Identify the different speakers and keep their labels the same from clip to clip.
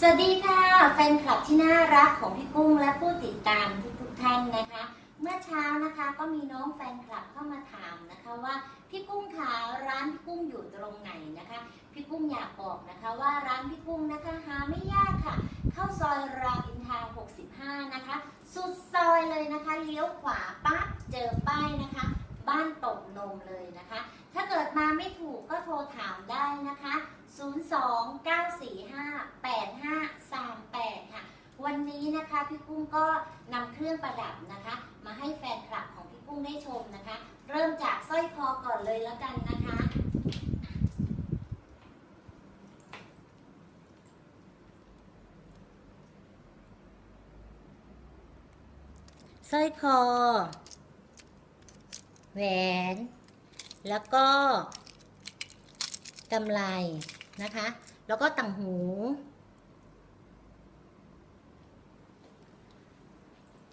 Speaker 1: สวัสดีค่ะ แฟนคลับที่น่ารักของพี่กุ้งและผู้ติดตามทุกๆท่านนะคะ เมื่อเช้านะคะก็มีน้องแฟนคลับเข้ามาถามนะคะว่าพี่กุ้งคะร้านพี่กุ้งอยู่ตรงไหนนะคะ พี่กุ้งอยากบอกนะคะว่าร้านพี่กุ้งนะคะหาไม่ยากค่ะ เข้าซอยรามอินทรา65 นะคะ สุดซอยเลยนะคะเลี้ยวขวาปั๊บเจอป้ายนะคะ บ้านตกนมเลยนะคะ ถ้าเกิดมาไม่ถูกก็โทรถามได้นะคะ 029458538 ค่ะ วันนี้นะคะพี่กุ้งก็นำเครื่องประดับนะคะ มาให้แฟนคลับของพี่กุ้งได้ชมนะคะ เริ่มจากสร้อยคอก่อนเลยแล้วกันนะคะสร้อยคอ แหวน แล้วก็กำไล นะคะ แล้วก็ต่างหู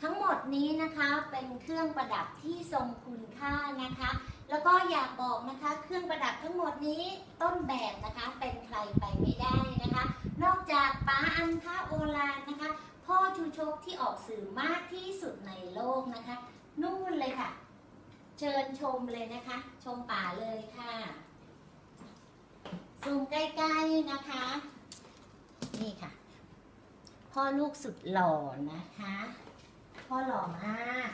Speaker 1: ทั้งหมดนี้นะคะเป็นเครื่องประดับที่ทรงคุณค่านะคะ แล้วก็อยากบอกนะคะ เครื่องประดับทั้งหมดนี้ต้นแบบนะคะเป็นใครไปไม่ได้นะคะ นอกจากป้าอันทาโอลานนะคะ พ่อชูชกที่ออกสื่อมากที่สุดในโลกนะคะ นู่นเลยค่ะ เชิญชมเลยนะคะ ชมป่าเลยค่ะ ซูมใกล้ๆนะคะ นี่ค่ะ พ่อลูกสุดหล่อนะคะ พ่อหล่อมาก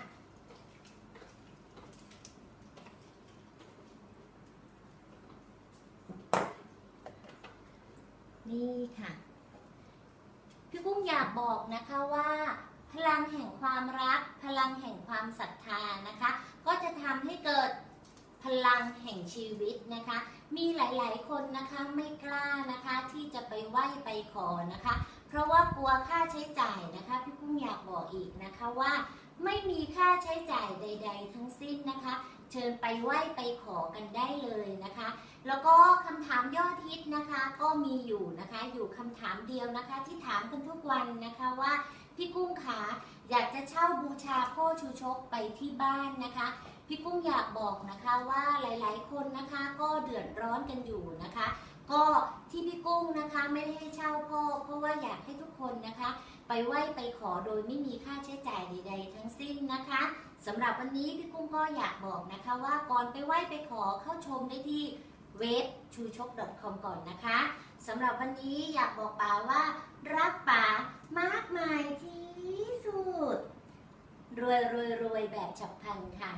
Speaker 1: นี่ค่ะ พี่กุ้งอยากบอกนะคะว่า พลังแห่งความรัก พลังแห่งความศรัทธานะคะ ก็จะทำให้เกิด พลังแห่งชีวิตนะคะ มีหลาย ๆ คนนะคะไม่กล้านะคะที่จะไปไหว้ไปขอนะคะ เพราะว่ากลัวค่าใช้จ่ายนะคะ พี่กุ้งอยากบอกอีกนะคะว่าไม่มีค่าใช้จ่ายใด ๆ ทั้งสิ้นนะคะ เชิญไปไหว้ไปขอกันได้เลยนะคะ แล้วก็คำถามยอดฮิตนะคะก็มีอยู่นะคะ อยู่คำถามเดียวนะคะ ที่ถามกันทุกวันนะคะว่าพี่กุ้งขา อยากจะเช่าบูชาพ่อชูชกไปที่บ้านนะคะ พี่กุ้งอยากบอกนะคะว่าหลายๆ คนนะคะก็เดือดร้อนกันอยู่นะคะ ก็ที่พี่กุ้งนะคะไม่ได้ให้เช่าพ่อ เพราะว่าอยากให้ทุกคนนะคะ ไปไหว้ไปขอโดยไม่มีค่าใช้จ่ายใด ๆ ทั้งสิ้นนะคะสำหรับวันนี้พี่กุ้งก็อยากบอกนะคะว่าก่อนไปไหว้ไปขอเข้าชมได้ที่เว็บชูชก .com ก่อนนะคะสำหรับวันนี้อยากบอกป๋าว่ารักป๋ามากมายที่ รวยรวยรวยแบบฉับพลันค่ะ